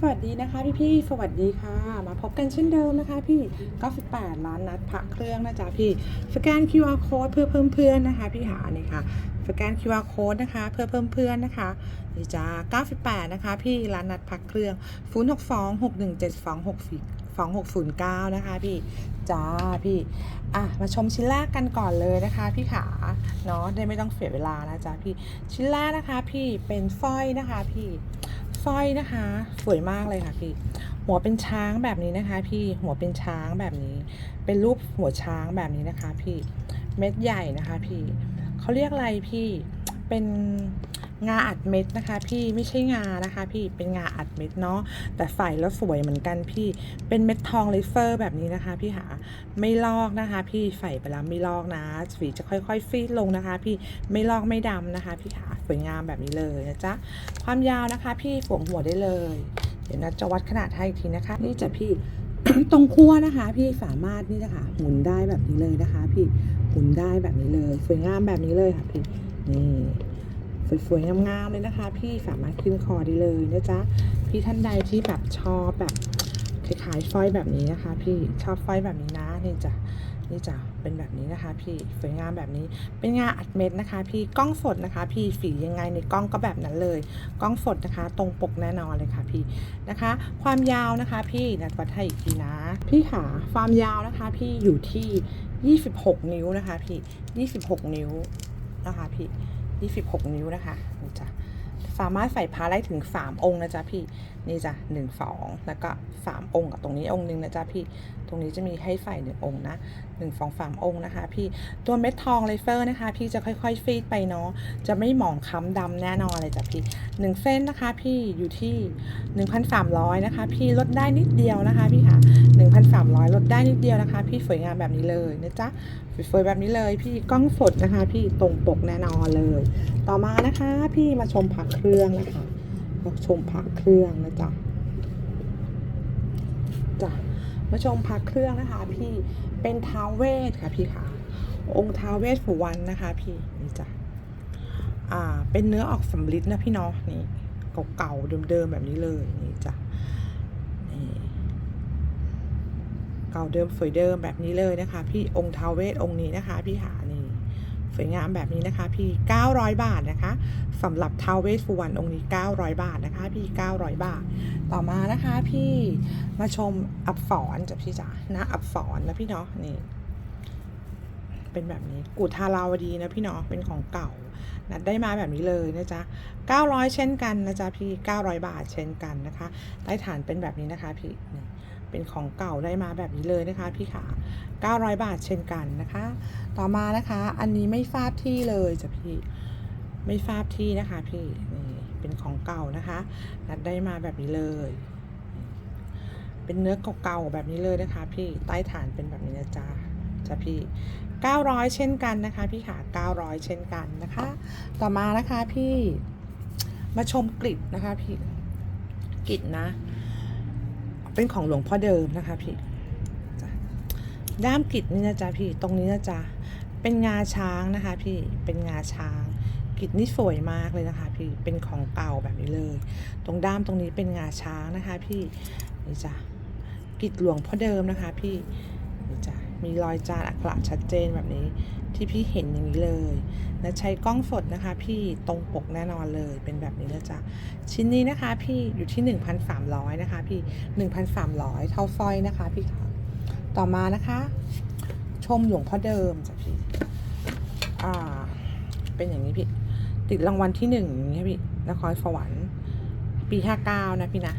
สวัสดีนะคะพี่พี่สวัสดีค่ะ มาพบกันเช่นเดิมนะคะ พี่98ล้านนัดพระเครื่องนะจ๊ะพี่สแกน QR code เพื่อเพิ่มเพื่อนนะคะ พี่หานี่ค่ะสแกน QR code นะคะ เพื่อเพิ่มเพื่อนนะคะนี่จ้า98 นะคะ พี่ร้านนัดพักเครื่อง 0 6 2 6 1 7 2 6 4 2609 นะคะ พี่จ้าพี่อะมาชมชิ้นแรกกันก่อนเลยนะคะ พี่ขาเนาะได้ไม่ต้องเสียเวลานะจ๊ะพี่ชิ้นแรกนะคะ พี่เป็นสร้อยนะคะ พี่ สร้อยนะคะ สวยมากเลยค่ะพี่หัวเป็นช้างแบบนี้นะคะ พี่หัวเป็นช้างแบบนี้ เป็นรูปหัวช้างแบบนี้นะคะ พี่เม็ดใหญ่นะคะ พี่เขาเรียกอะไรพี่เป็น งาอัดเม็ดนะคะ พี่ไม่ใช่งานะคะ พี่เป็นงาอัดเม็ดเนาะแต่ใส่แล้วสวยเหมือนกันพี่เป็นเม็ดทองเลเซอร์แบบนี้นะคะ พี่หาไม่ลอกนะคะ พี่ใส่ไปแล้วไม่ลอกนะสีจะค่อยๆ ฟีดลงนะคะ พี่ไม่ลอกไม่ดำนะคะ พี่ขาสวยงามแบบนี้เลยนะจ๊ะความยาวนะคะ พี่ฝวงหัวได้เลย เดี๋ยวนัดจะวัดขนาดให้อีกทีนะคะ นี่จะพี่ตรงขั้วนะคะ พี่สามารถนี่นะคะหมุนได้แบบนี้เลยนะคะ พี่หมุนได้แบบนี้เลย สวยงามแบบนี้เลยค่ะพี่นี่ สวยๆงามๆเลยนะคะ พี่สามารถขึ้นคอได้เลยนะจ๊ะพี่ท่านใดที่แบบชอบแบบคล้ายๆสร้อยแบบนี้นะคะ พี่ชอบสร้อยแบบนี้นะนี่จ้ะนี่จ้ะเป็นแบบนี้นะคะ พี่สวยงามแบบนี้เป็นงาอัดเม็ดนะคะ พี่กล้องสดนะคะ พี่สียังไงในกล้องก็แบบนั้นเลย กล้องสดนะคะ ตรงปกแน่นอนเลยค่ะพี่นะคะ ความยาวนะคะ พี่นัดวัดให้อีกทีนะ พี่ขาความยาวนะคะ พี่อยู่ที่ 26 นิ้วนะคะ พี่ 26 นิ้วนะคะ พี่ 26นิ้วนะคะนี่จ้ะสามารถใส่พระได้ถึง3องค์นะจ๊ะพี่นี่จ้ะหนึ่งสองแล้วก็3องค์กับตรงนี้องค์หนึงนะจ๊ะพี่ตรงนี้จะมีให้ใส่หนึ่งองค์นะหนึ่งสองสามองค์นะคะ พี่ตัวเม็ดทองเลเซอร์นะคะ พี่จะค่อยๆฟีดไปเนาะจะไม่หมองค้ำดำแน่นอนเลยจ้ะพี่หนึ่งเส้นนะคะ พี่อยู่ที่1,300นะคะ พี่ลดได้นิดเดียวนะคะพี่ค่ะ 300 ลดได้นิดเดียวนะคะ พี่สวยงามแบบนี้เลยนะจ๊ะสวยๆแบบนี้เลย พี่กล้องสดนะคะ พี่ตรงปกแน่นอนเลย ต่อมานะคะ พี่มาชมผักเครื่องนะคะมาชมผักเครื่องนะจ๊ะจ้ะมาชมพระเครื่องนะคะ พี่เป็นท้าวเวสค่ะพี่ค่ะ องค์ท้าวเวสสุวรรณนะคะ พี่นี่จ้ะอ่าเป็นเนื้อออกสำลิดนะพี่เนาะนี่เก่าๆเดิมๆแบบนี้เลยนี่จ้ะนี่ เก่าเดิมสวยเดิมแบบนี้เลยนะคะ พี่องค์ทาวเวสองค์นี้นะคะ พี่หานี่สวยงามแบบนี้นะคะ พี่ 900 บาทนะคะสำหรับทาวเวสสุวรรณองค์นี้ 900 บาทนะคะ พี่ 900 บาท ต่อมานะคะพี่มาชมอับสรจ้ะพี่จ๋านะอับสรนะพี่เนาะนี่ เป็นแบบนี้กูทาราวดีนะพี่เนาะเป็นของเก่านัดได้มาแบบนี้เลยนะจ๊ะ 900 เช่นกันนะจ๊ะพี่ 900 บาทเช่นกันนะคะ ใต้ฐานเป็นแบบนี้นะคะพี่นี่ เป็นของเก่าได้มาแบบนี้เลยนะคะพี่ขา900 บาทเช่นกันนะคะ ต่อมานะคะ อันนี้ไม่ทราบที่เลยจ้ะพี่ไม่ทราบที่นะคะ พี่นี่เป็นของเก่านะคะนัดได้มาแบบนี้เลย เป็นเนื้อเก่าๆแบบนี้เลยนะคะ พี่ใต้ฐานเป็นแบบนี้นะจ๊ะจ้ะพี่900 เช่นกันนะคะ พี่ขา900 เช่นกันนะคะ ต่อมานะคะพี่มาชมกริดนะคะพี่กริดนะ เป็นของหลวงพ่อเดิมนะคะพี่ด้ามกริดนี่นะจ๊ะพี่ตรงนี้นะจ๊ะเป็นงาช้างนะคะพี่เป็นงาช้างกริดนี่สวยมากเลยนะคะ พี่เป็นของเก่าแบบนี้เลย ตรงด้ามตรงนี้เป็นงาช้างนะคะ พี่นี่จ้ะกริดหลวงพ่อเดิมนะคะ พี่นี่จ้ะมีรอยจานอักขระชัดเจนแบบนี้ ที่พี่เห็นอย่างนี้เลยนะใช้กล้องสดนะคะ พี่ตรงปกแน่นอนเลยเป็นแบบนี้นะจ๊ะชิ้นนี้นะคะ พี่อยู่ที่ 1,300 นะคะ พี่ 1,300 เท่าสร้อยนะคะ พี่ค่ะต่อมานะคะ ชมหลวงพ่อเดิมจ้ะพี่อ่าเป็นอย่างนี้พี่ ติดรางวัลที่หนึ่งอย่างนี้พี่นครสวรรค์ปีห้าเก้านะพี่นะ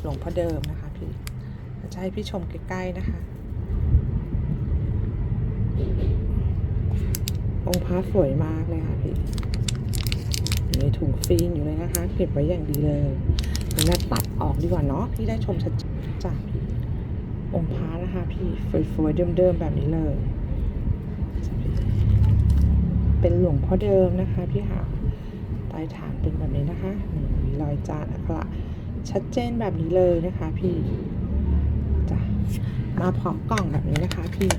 หลวงพ่อเดิมนะคะพี่จะให้พี่ชมใกล้ๆนะคะ องค์พระสวยมากเลยค่ะพี่อยู่ในถุงฟิล์มอยู่เลยนะคะ เก็บไว้อย่างดีเลยเดี๋ยวตัดออกดีกว่าเนาะพี่ได้ชมชัดจากพี่องค์พระนะคะ พี่สวยๆเดิมๆแบบนี้เลยเป็นหลวงพ่อเดิมนะคะ พี่ค่ะใต้ฐานเป็นแบบนี้นะคะนี่มีรอยจานอักระชัดเจนแบบนี้เลยนะคะ พี่จ้ะมาพร้อมกล่องแบบนี้นะคะ พี่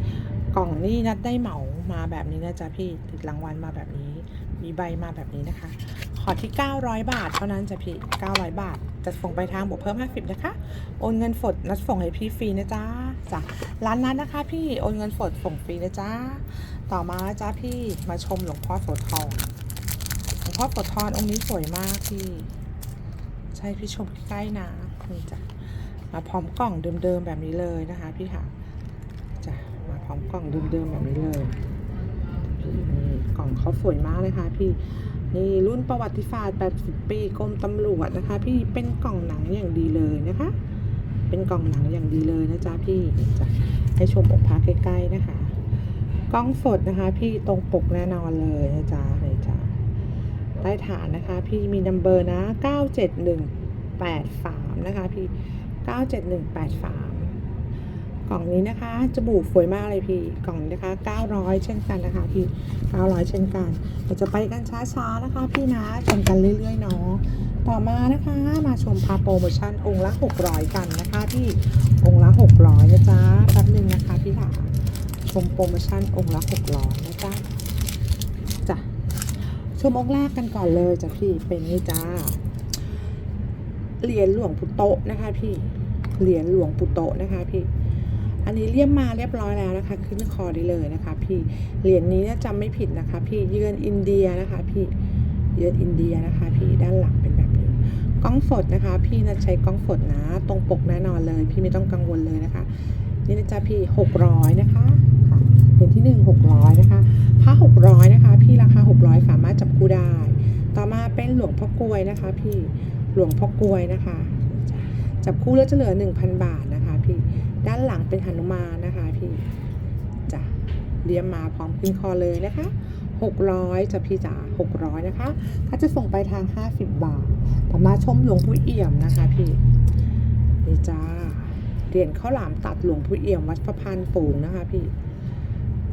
กล่องนี่นัดได้เหมา มาแบบนี้นะจ๊ะพี่ติดรางวัลมาแบบนี้ มีใบมาแบบนี้นะคะ ขอที่ 900 บาท เท่านั้นจ้ะพี่ 900 บาท จะส่งไปทางบวกเพิ่ม 50 นะคะ โอนเงินสดนัดส่งให้พี่ฟรีนะจ๊ะจ้ะร้านนั้นนะคะ พี่โอนเงินสดส่งฟรีนะจ๊ะต่อมาจ๊ะพี่มาชมหลวงพ่อโสธรหลวงพ่อโสธรองค์นี้สวยมากพี่ใช่พี่ชมใกล้ๆนะนี่จ้ะมาพร้อมกล่องเดิมๆแบบนี้เลยนะคะ พี่ค่ะจ้ะมาพร้อมกล่องเดิมๆแบบนี้เลย กล่องเขาสวยมากเลยค่ะพี่นี่รุ่นประวัติศาสตร์ 80 ปีกรมตำรวจนะคะ พี่เป็นกล่องหนังอย่างดีเลยนะคะ เป็นกล่องหนังอย่างดีเลยนะจ๊ะพี่จะให้ชมองค์พระใกล้ๆนะคะกล้องสดนะคะ พี่ตรงปกแน่นอนเลยนะจ๊ะเลยจ้ะใต้ฐานนะคะ พี่มีนัมเบอร์นะ 97183 นะคะ พี่ 97183 กล่องนี้นะคะจมูกสวยมากเลยพี่กล่องนี้นะคะ 900 เช่นกันนะคะพี่ 900 เช่นกันเราจะไปกันช้าๆนะคะ พี่นะชมกันเรื่อยๆเนาะต่อมานะคะมาชมพาโปรโมชั่นองค์ละ 600 กันนะคะพี่องค์ละ 600 นะจ๊ะแป๊บนึงนะคะพี่ค่ะชมโปรโมชั่นองค์ละ 600 นะจ๊ะจ้ะชมองค์แรกกันก่อนเลยจ้ะพี่เป็นนี่จ้าเหรียญหลวงปู่โตนะคะพี่เหรียญหลวงปู่โตนะคะพี่ อันนี้เลี่ยมมาเรียบร้อยแล้วนะคะ ขึ้นคอได้เลยนะคะ พี่เหรียญนี้เนี่ยจำไม่ผิดนะคะ พี่เยือนอินเดียนะคะ พี่เยือนอินเดียนะคะ พี่ด้านหลังเป็นแบบนี้กล้องสดนะคะ พี่นะใช้กล้องสดนะ ตรงปกแน่นอนเลย พี่ไม่ต้องกังวลเลยนะคะ นี่นะจ๊ะพี่หกร้อยนะคะเหรียญที่หนึ่งหกร้อยนะคะผ้าหกร้อยนะคะ พี่ราคาหกร้อยสามารถจับคู่ได้ ต่อมาเป็นหลวงพ่อกลวยนะคะ พี่หลวงพ่อกลวยนะคะ จับคู่แล้วจะเหลือ1,000บาทนะคะ ด้านหลังเป็นหนุมานนะคะพี่จ้ะเรียมมาพร้อมขึ้นคอเลยนะคะ600จะพี่จ๋า600 นะคะ ถ้าจะส่งไปทาง 50 บาท ต่อมาชมหลวงปู่เอี่ยมนะคะพี่ นี่จ้า เหรียญข้าวหลามตัดหลวงปู่เอี่ยมวัดพระพานปูงนะคะพี่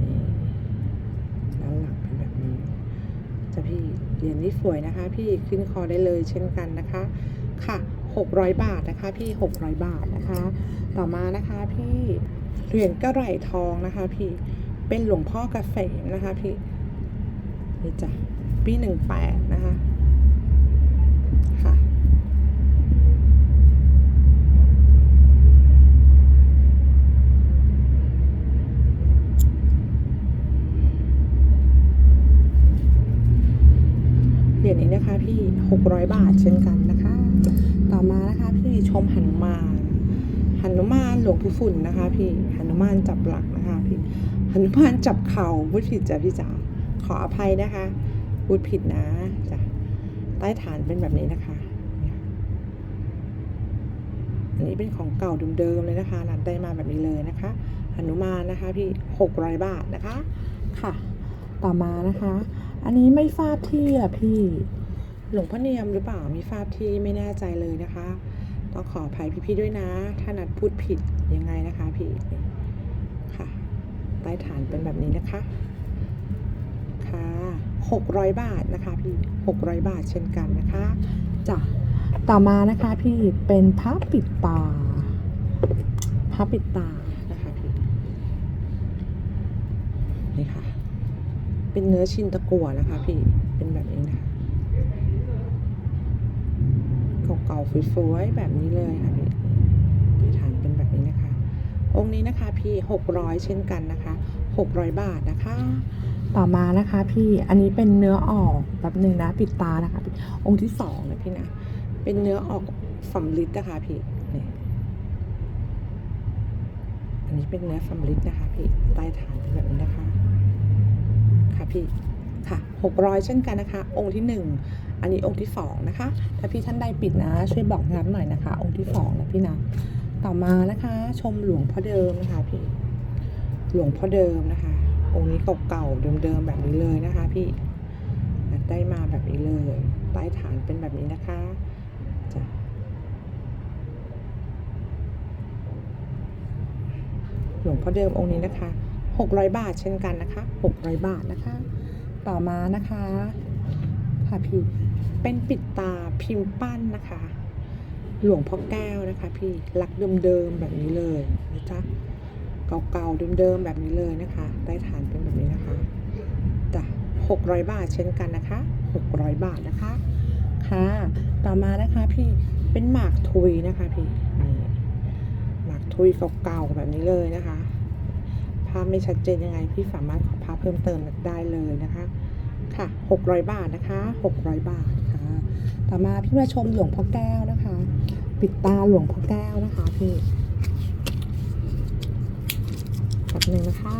นี่ด้านหลังเป็นแบบนี้จะพี่ เหรียญนี้สวยนะคะ พี่ ขึ้นคอได้เลยเช่นกันนะคะ ค่ะ 600 บาทนะคะพี่ 600 บาทนะคะ ต่อมานะคะพี่เหรียญกระไหลทองนะคะพี่เป็นหลวงพ่อเกษมนะคะพี่นี่จ้ะปีหนึ่งแปดนะคะค่ะเหรียญนี้นะคะพี่600บาทเช่นกันนะคะ ต่อมานะคะพี่ชมหันุมานหันุ มานหลวงปู่ฝุ่นนะคะพี่หันุมานจับหลักนะคะพี่หันุมานจับเข่าพูดผิดจ้ะพี่จ๋าขออภัยนะคะ พูดผิดนะจ้ะใต้ฐานเป็นแบบนี้นะคะอันนี้เป็นของเก่าเดิมๆเลยนะคะนัดได้มาแบบนี้เลยนะคะหันุมานนะคะพี่600บาทนะคะค่ะ ต่อมานะคะ อันนี้ไม่ทราบที่อะพี่ หลวงพ่อเนียมหรือเปล่ามีทราบที่ไม่แน่ใจเลยนะคะ ต้องขออภัยพี่ๆด้วยนะ ถ้านัดพูดผิดยังไงนะคะพี่ค่ะใต้ฐานเป็นแบบนี้นะคะค่ะ600 บาทนะคะพี่600 บาทเช่นกันนะคะจ้ะต่อมานะคะพี่เป็นผ้าปิดตาผ้าปิดตานะคะพี่นี่ค่ะ เป็นเนื้อชินตะกั่วนะคะพี่เป็นแบบนี้นะคะ เก่าๆสวยๆแบบนี้เลยค่ะพี่ฐานเป็นแบบนี้นะคะ องค์นี้นะคะพี่600เช่นกันนะคะ600บาทนะคะ ต่อมานะคะ พี่อันนี้เป็นเนื้อออกแบบหนึ่งนะปิดตานะคะพี่องค์ที่สองนะพี่นะเป็นเนื้อออกสำลิดนะคะพี่นี่อันนี้เป็นเนื้อสำลิดนะคะพี่ใต้ฐานเป็นแบบนี้นะคะ ค่ะพี่ ค่ะ600 เช่นกันนะคะ องค์ที่หนึ่งอันนี้องค์ที่สองนะคะ ถ้าพี่ท่านใดปิดนะ ช่วยบอกนัดหน่อยนะคะ องค์ที่สองนะพี่นะ ต่อมานะคะชมหลวงพ่อเดิมนะคะพี่ หลวงพ่อเดิมนะคะ องค์นี้เก่าๆเดิมๆแบบนี้เลยนะคะ พี่ได้มาแบบนี้เลยใต้ฐานเป็นแบบนี้นะคะจะหลวงพ่อเดิมองค์นี้นะคะ600 บาทเช่นกันนะคะ600 บาทนะคะ ต่อมานะคะค่ะพี่ เป็นปิดตาพิมพ์ปั้นนะคะ หลวงพ่อแก้วนะคะ พี่รักเดิมๆแบบนี้เลยนะจ๊ะเก่าๆเดิมๆแบบนี้เลยนะคะ ได้ฐานเป็นแบบนี้นะคะจ้ะ600บาทเช่นกันนะคะ600บาทนะคะ ค่ะ ต่อมานะคะพี่เป็นหมากทุยนะคะพี่นี่หมากทุยเก่าๆแบบนี้เลยนะคะ ภาพไม่ชัดเจนยังไงพี่สามารถขอภาพเพิ่มเติมได้เลยนะคะค่ะ 600 บาทนะคะ 600 บาทค่ะ ต่อมาพี่มาชมหลวงพ่อแก้วนะคะ ปิดตาหลวงพ่อแก้วนะคะพี่แบบหนึ่งนะคะ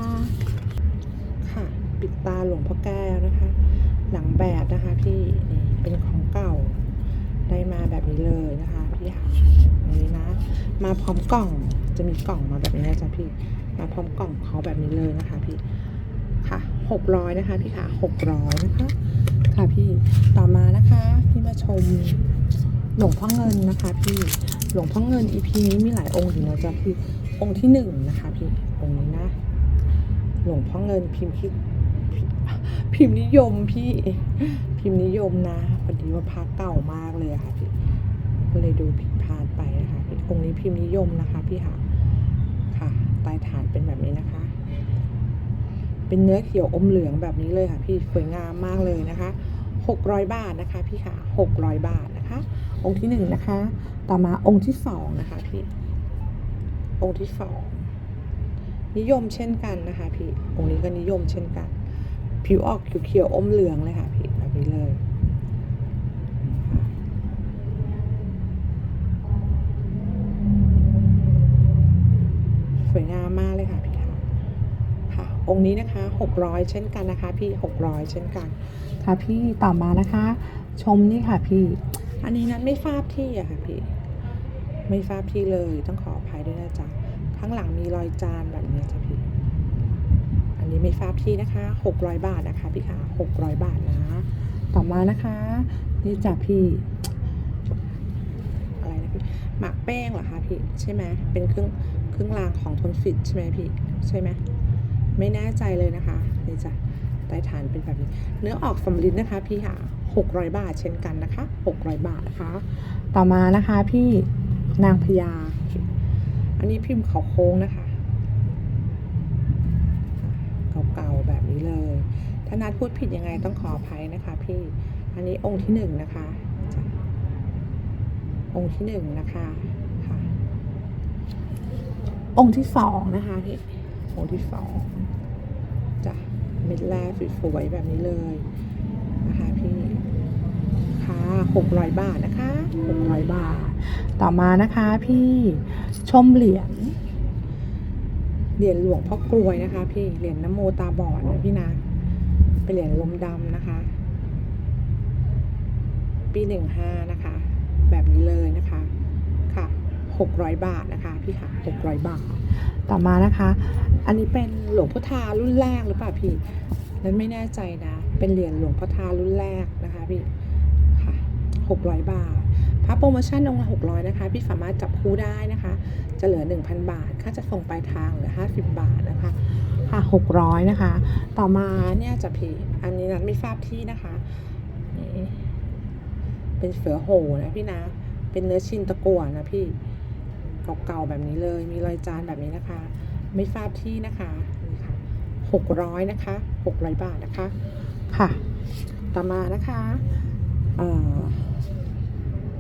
ค่ะ ปิดตาหลวงพ่อแก้วนะคะ หลังแบบนะคะพี่นี่เป็นของเก่า ได้มาแบบนี้เลยนะคะพี่ค่ะอย่างนี้นะ มาพร้อมกล่อง จะมีกล่องมาแบบนี้นะจ๊ะพี่ มาพร้อมกล่องเขาแบบนี้เลยนะคะพี่ค่ะหกร้อยนะคะพี่ค่ะหกร้อยนะคะ ค่ะพี่ต่อมานะคะพี่มาชมหลวงพ่อเงินนะคะพี่หลวงพ่อเงิน EP นี้มีหลายองค์อยู่นะจ๊ะพี่องค์ที่หนึ่งนะคะพี่องค์นี้นะ หลวงพ่อเงินพิมพ์ที่พิมพ์นิยมพี่ พิมพ์นิยมนะพอดีว่าพระเก่ามากเลยอะค่ะพี่ก็เลยดูผิดพลาดไปนะคะองค์นี้พิมพ์นิยมนะคะพี่ค่ะ ค่ะใต้ฐานเป็นแบบนี้นะคะ เป็นเนื้อเขียวอมเหลืองแบบนี้เลยค่ะพี่สวยงามมากเลยนะคะ600 บาทนะคะพี่ค่ะ600 บาทนะคะ องค์ที่หนึ่งนะคะ ต่อมาองค์ที่สองนะคะพี่ องค์ที่สองนิยมเช่นกันนะคะพี่ องค์นี้ก็นิยมเช่นกัน ผิวออกเขียวๆอมเหลืองเลยค่ะพี่แบบนี้เลย องค์นี้นะคะ 600 เช่นกันนะคะ พี่ 600 เช่นกัน ค่ะพี่ต่อมานะคะ ชมนี่ค่ะพี่ อันนี้นั้นไม่ทราบที่อะค่ะพี่ ไม่ทราบที่เลยต้องขออภัยด้วยนะจ๊ะข้างหลังมีรอยจานแบบนี้จ้ะพี่ อันนี้ไม่ทราบที่นะคะ 600 บาทนะคะพี่ค่ะ 600 บาทนะ ต่อมานะคะ นี่จ้ะพี่อะไรนะพี่หมากแป้งเหรอคะพี่ใช่ไหมเป็นเครื่องเครื่องรางของทนฟิตใช่ไหมพี่ใช่ไหม ไม่แน่ใจเลยนะคะนี่จ้ะใต้ฐานเป็นแบบนี้ เนื้อออกสำลิดนะคะพี่ค่ะ600 บาทเช่นกันนะคะ 600 บาทนะคะ ต่อมานะคะพี่นางพญา อันนี้พิมพ์เขาโค้งนะคะ เก่าๆแบบนี้เลย ถ้านัดพูดผิดยังไงต้องขออภัยนะคะพี่ อันนี้องค์ที่หนึ่งนะคะจ้ะองค์ที่หนึ่งนะคะค่ะองค์ที่สองนะคะพี่ องค์ที่สองจ้ะเม็ดแรกสวยๆแบบนี้เลยนะคะพี่ค่ะหกร้อยบาทนะคะหกร้อยบาท ต่อมานะคะพี่ชมเหรียญเหรียญหลวงพ่อกลวยนะคะ พี่เหรียญนโมตาบอดนะพี่นะเป็นเหรียญลมดำนะคะ ปีหนึ่งห้านะคะ แบบนี้เลยนะคะค่ะหกร้อยบาทนะคะ พี่ค่ะหกร้อยบาท ต่อมานะคะ อันนี้เป็นหลวงพ่อทารุ่นแรกหรือเปล่าพี่ นั้นไม่แน่ใจนะ เป็นเหรียญหลวงพ่อทารุ่นแรกนะคะพี่ ค่ะหกร้อยบาท พระโปรโมชั่นองค์ละหกร้อยนะคะ พี่สามารถจับคู่ได้นะคะ จะเหลือ1,000บาท ค่าจะส่งปลายทางเหลือ50บบาทนะคะ ค่ะ600นะคะ ต่อมาเนี่ยจะพี่ อันนี้นันไม่ทราบที่นะคะเป็นเสือโหนะพี่นะ เป็นเนื้อชิ้นตะกั่วนะพี่ เก่าๆแบบนี้เลย มีรอยจานแบบนี้นะคะ ไม่ทราบที่นะคะนี่ค่ะ600นะคะ600บาทนะคะ ค่ะ ต่อมานะคะเอ่อ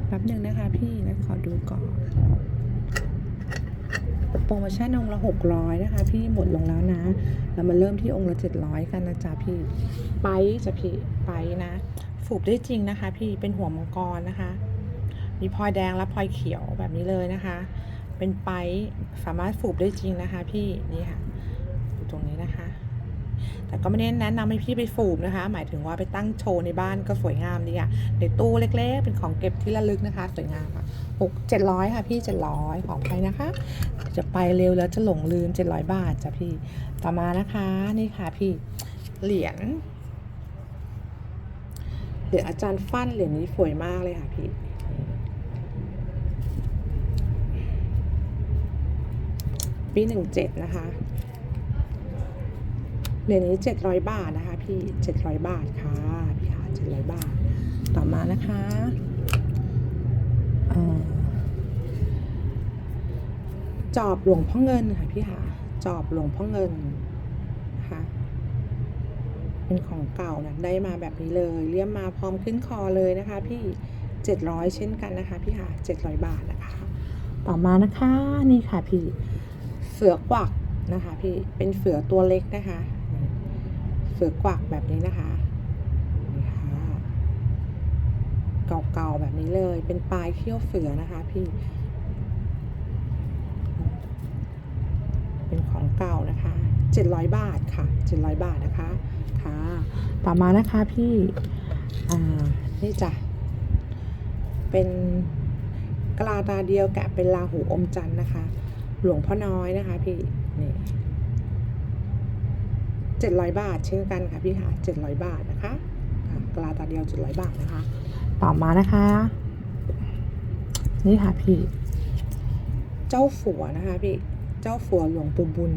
แป๊บหนึ่งนะคะพี่นะขอดูก่อนโปรโมชั่นองค์ละหกร้อยนะคะ พี่หมดลงแล้วนะ เรามาเริ่มที่องค์ละเจ็ดร้อยกันนะจ๊ะพี่ ไปจ้ะพี่ไปนะฝูบได้จริงนะคะ พี่เป็นหัวมังกรนะคะ มีพลอยแดงและพลอยเขียวแบบนี้เลยนะคะ เป็นไปสามารถฝูบได้จริงนะคะ พี่นี่ค่ะอยู่ตรงนี้นะคะ แต่ก็ไม่ได้แนะนำให้พี่ไปฝูบนะคะ หมายถึงว่าไปตั้งโชว์ในบ้านก็สวยงามดีอะในตู้เล็กๆ เป็นของเก็บที่ระลึกนะคะ สวยงามค่ะหกเจ็ดร้อยค่ะพี่เจ็ดร้อยของไปนะคะ จะไปเร็วแล้วจะหลงลืมเจ็ดร้อยบาทจ้ะพี่ต่อมานะคะนี่ค่ะพี่เหรียญเหรียญอาจารย์ฟั่นเหรียญนี้สวยมากเลยค่ะพี่ ปีหนึ่งเจ็ดนะคะเหรียญนี้เจ็ดร้อยบาทนะคะ พี่เจ็ดร้อยบาทค่ะพี่ค่ะเจ็ดร้อยบาท ต่อมานะคะจอบหลวงพ่อเงินค่ะพี่ค่ะจอบหลวงพ่อเงินนะคะเป็นของเก่านะได้มาแบบนี้เลยเลี่ยมมาพร้อมขึ้นคอเลยนะคะ พี่700เช่นกันนะคะ พี่ค่ะ700บาทนะคะ ต่อมานะคะนี่ค่ะพี่ สือกวักนะคะพี่เป็นเสือตัวเล็กนะคะ เสือกวักแบบนี้นะคะนี่ค่ะเก่าๆแบบนี้เลย เป็นปลายเขี้ยวเสือนะคะพี่ เป็นของเก่านะคะ700บาทค่ะ700บาทนะคะค่ะต่อมานะคะพี่อ่านี่จ้ะเป็นกลาตาเดียวแกะเป็นลาหูอมจันทร์นะคะ หลวงพ่อน้อยนะคะพี่นี่เจ็ดร้อยบาท เช่นกันค่ะพี่ค่ะเจ็ดร้อยบาทนะคะค่ะกลาตาเดียวเจ็ดร้อยบาทนะคะ ต่อมานะคะ นี่ค่ะพี่ เจ้าฝัวนะคะพี่เจ้าฝัวหลวงปู่บุญ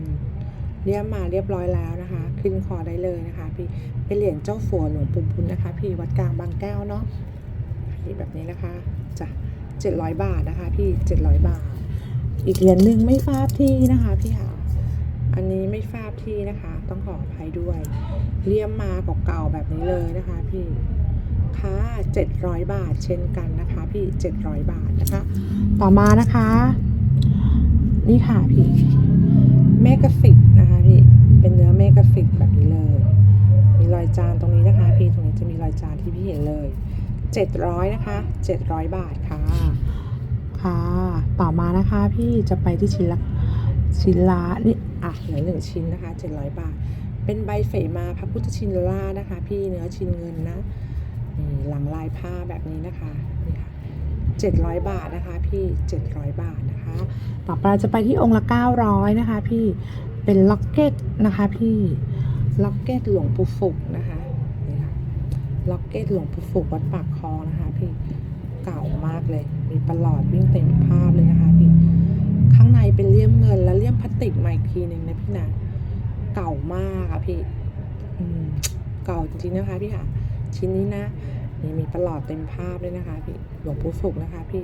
เรียบมาเรียบร้อยแล้วนะคะ ขึ้นคอได้เลยนะคะ พี่เป็นเหรียญเจ้าฝัวหลวงปู่บุญนะคะ พี่วัดกลางบางแก้วเนาะพี่แบบนี้นะคะจ้ะเจ็ดร้อยบาทนะคะ พี่เจ็ดร้อยบาท อีกเหรียญหนึ่งไม่ทราบที่นะคะพี่ค่ะอันนี้ไม่ทราบที่นะคะ ต้องขออภัยด้วยเลี่ยมมาเก่าๆแบบนี้เลยนะคะพี่ค่ะ700 บาทเช่นกันนะคะ พี่ 700 บาทนะคะ ต่อมานะคะ นี่ค่ะพี่เมกะฟิตนะคะพี่เป็นเนื้อเมกะฟิตแบบนี้เลย มีรอยจานตรงนี้นะคะ พี่ตรงนี้จะมีรอยจานที่พี่เห็นเลย 700นะคะ700 บาทค่ะ ค่ะ ต่อมานะคะพี่จะไปที่ชิ้นละชิ้นละนี่อะเหลือหนึ่งชิ้นนะคะ700บาท เป็นใบเฝมาพระพุทธชินรานะคะ พี่เนื้อชิ้นเงินนะนี่หลังลายผ้าแบบนี้นะคะนี่ค่ะ700บาทนะคะพี่700บาทนะคะ ต่อไปจะไปที่องค์ละ900นะคะ พี่เป็นล็อกเก็ตนะคะพี่ล็อกเก็ตหลวงปู่ฝุกนะคะนี่ค่ะล็อกเก็ตหลวงปู่ฝุกวัดปากคลองนะคะ พี่เก่ามากเลย มีประหลอดวิ่งเต็มภาพเลยนะคะพี่ข้างในเป็นเลี่ยมเงินและเลี่ยมพลาสติกมาอีกทีหนึ่งนะพี่นะเก่ามากอะพี่เก่าจริงๆนะคะพี่ค่ะ ชิ้นนี้นะนี่มีประหลอดเต็มภาพเลยนะคะพี่หลวงปู่ฝุกนะคะพี่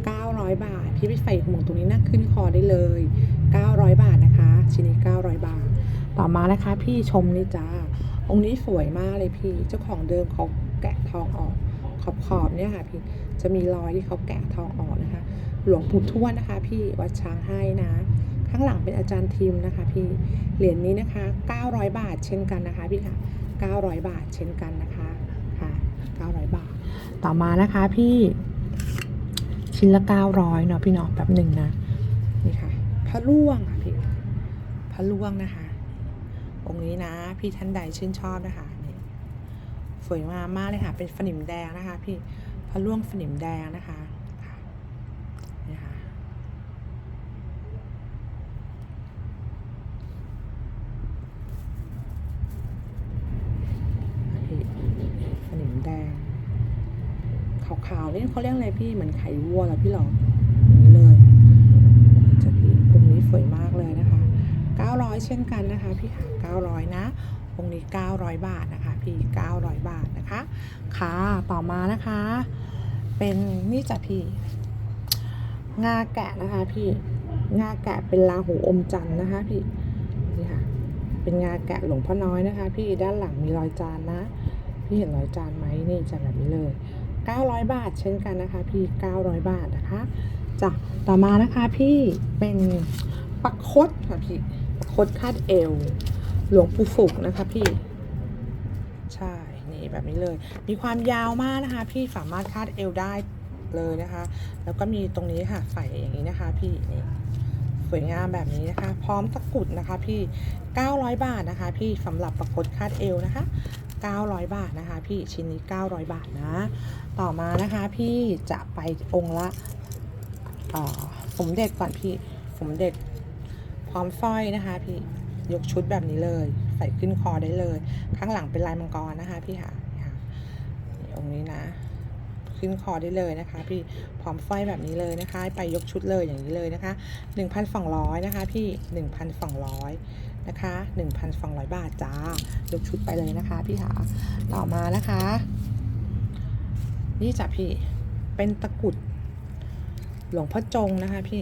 900 บาท พี่ไปใส่ห่วงตรงนี้นะขึ้นคอได้เลย 900 บาทนะคะ ชิ้นนี้ 900 บาท ต่อมานะคะพี่ชมนี่จ้าองค์นี้สวยมากเลยพี่ เจ้าของเดิมเขาแกะทองออกขอบขอบๆเนี่ยค่ะพี่ จะมีรอยที่เขาแกะทองออกนะคะ หลวงปู่ทวดนะคะ พี่วัดช้างให้นะ ข้างหลังเป็นอาจารย์ทิมนะคะ พี่เหรียญนี้นะคะ 900 บาทเช่นกันนะคะพี่ค่ะ 900 บาทเช่นกันนะคะค่ะ 900 บาท ต่อมานะคะพี่ชิ้นละ 900เนาะพี่เนาะแบบหนึ่งนะนี่ค่ะพระล่วงค่ะพี่พระล่วงนะคะองค์นี้นะ พี่ท่านใดชื่นชอบนะคะนี่สวยงามมากเลยค่ะ เป็นฝนิมแดงนะคะ พี่ พระล่วงฝนิมแดงนะคะนี่ค่ะสนิมแดงขาวๆนี่เขาเรียกอะไรพี่เหมือนไข่วัวเหรอพี่หรออย่างนี้เลยจะพี่องนี้สวยมากเลยนะคะ 900 เช่นกันนะคะพี่ค่ะ900 นะองค์นี้ 900 บาทนะคะ พี่ 900 บาทนะคะ ค่ะ ต่อมานะคะ เป็นนี่จ้ะพี่ งาแกะนะคะ พี่ งาแกะเป็นลาหูอมจันทร์นะคะ พี่นี่ค่ะ เป็นงาแกะหลวงพ่อน้อยนะคะ พี่ด้านหลังมีรอยจานนะ พี่เห็นรอยจานไหมนี่จะแบบนี้เลย900 บาทเช่นกันนะคะ พี่ 900 บาทนะคะจ้ะต่อมานะคะพี่เป็นปักคดค่ะพี่ปักคดคาดเอว หลวงปู่ฝุกนะคะพี่ ใช่ แบบนี้เลย มีความยาวมากนะคะ พี่สามารถคาดเอวได้เลยนะคะ แล้วก็มีตรงนี้ค่ะใส่อย่างนี้นะคะ พี่นี่สวยงามแบบนี้นะคะ พร้อมตะกรุดนะคะ พี่ 900 บาทนะคะ พี่สำหรับประคดคาดเอวนะคะ 900 บาทนะคะ พี่ชิ้นนี้ 900 บาทนะ ต่อมานะคะ พี่จะไปองค์ละสมเด็จก่อนพี่สมเด็จพร้อมสร้อยนะคะ พี่ยกชุดแบบนี้เลย ใส่ขึ้นคอได้เลย ข้างหลังเป็นลายมังกรนะคะ พี่ค่ะ นี่ค่ะนี่องนี้นะ ขึ้นคอได้เลยนะคะ พี่พร้อมสร้อยแบบนี้เลยนะคะ ไปยกชุดเลยอย่างนี้เลยนะคะ1,200นะคะ พี่1,200นะคะ1,200 บาทจ้ายกชุดไปเลยนะคะ พี่ค่ะต่อมานะคะ นี่จ้ะพี่เป็นตะกรุดหลวงพ่อจงนะคะ พี่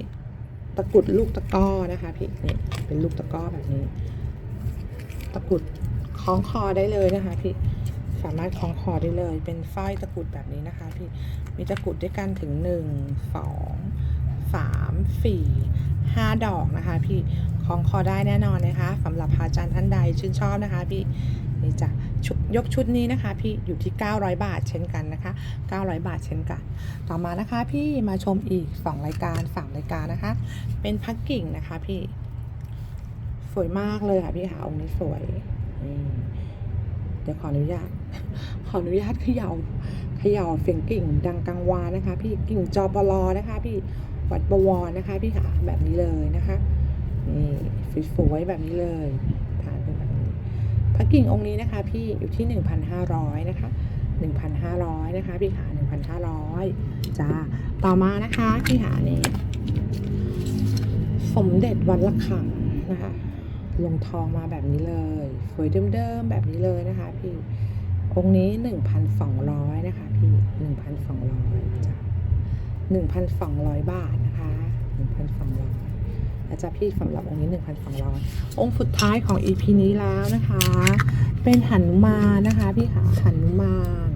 ตะกรุดลูกตะก้อนะคะพี่นี่เป็นลูกตะก้อแบบนี้ ตะกรุดคล้องคอได้เลยนะคะ พี่ สามารถคล้องคอได้เลย เป็นสร้อยตะกรุดแบบนี้นะคะพี่ มีตะกรุดด้วยกันถึงหนึ่งสองสามสี่ห้าดอกนะคะ พี่คล้องคอได้แน่นอนนะคะสำหรับพระอาจารย์ท่านใดชื่นชอบนะคะ พี่นี่จะยกชุดนี้นะคะ พี่อยู่ที่ 900 บาทเช่นกันนะคะ 900 บาทเช่นกัน ต่อมานะคะพี่มาชมอีก 2 รายการ3รายการนะคะ เป็นพักกิ่งนะคะพี่สวยมากเลยค่ะพี่หาองค์นี้สวยเดี๋ยวขออนุญาต ขออนุญาตเขย่าเขย่าเสียงกิ่ง ดังกังวานนะคะ พี่กิ่งจอปลอนะคะ พี่วัดบวรนะคะ พี่ค่ะแบบนี้เลยนะคะนี่สวยๆแบบนี้เลยทานเป็นแบบนี้พระกิ่งองค์นี้นะคะ พี่อยู่ที่ 1,500 นะคะ 1,500 นะคะ พี่หา1,500จ้าต่อมานะคะพี่หานี่สมเด็จวันละขังนะคะลงทองมาแบบนี้เลย สวยเดิมๆแบบนี้เลยนะคะ พี่ องนี้ 1,200 นะคะพี่ 1,200จ้ะ1,200 บาทนะคะ 1,200แล้วจะพี่สำหรับองค์นี้ 1,200 องค์สุดท้ายของ EP นี้แล้วนะคะ เป็นหันุมานนะคะพี่ค่ะหันุมาน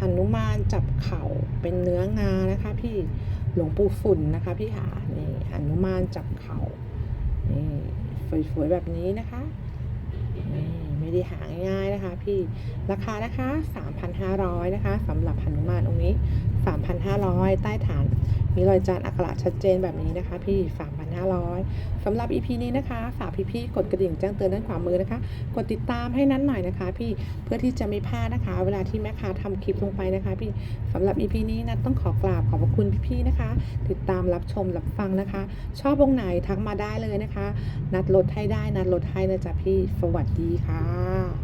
หันุมานจับเข่าเป็นเนื้องานะคะพี่หลวงปู่ฝุ่นนะคะพี่ค่ะนี่หันุมานจับเข่านี่สวยๆแบบนี้นะคะนี่ ไม่ได้หาง่ายๆนะคะ พี่ราคานะคะ 3,500นะคะสำหรับหนุมานองค์นี้ 3,500 ใต้ฐาน มีรอยจานอักขระชัดเจนแบบนี้นะคะ พี่3,500สำหรับ EP นี้นะคะ ฝากพี่ๆกดกระดิ่งแจ้งเตือนด้านขวามือนะคะ กดติดตามให้นั้นหน่อยนะคะ พี่เพื่อที่จะไม่พลาดนะคะ เวลาที่แม่ค้าทำคลิปลงไปนะคะ พี่สำหรับ EP นี้นัดต้องขอกราบขอบพระคุณพี่ๆนะคะ ติดตามรับชมรับฟังนะคะ ชอบวงไหนทักมาได้เลยนะคะ นัดลดให้ได้นัดลดให้นะจ๊ะพี่สวัสดีค่ะ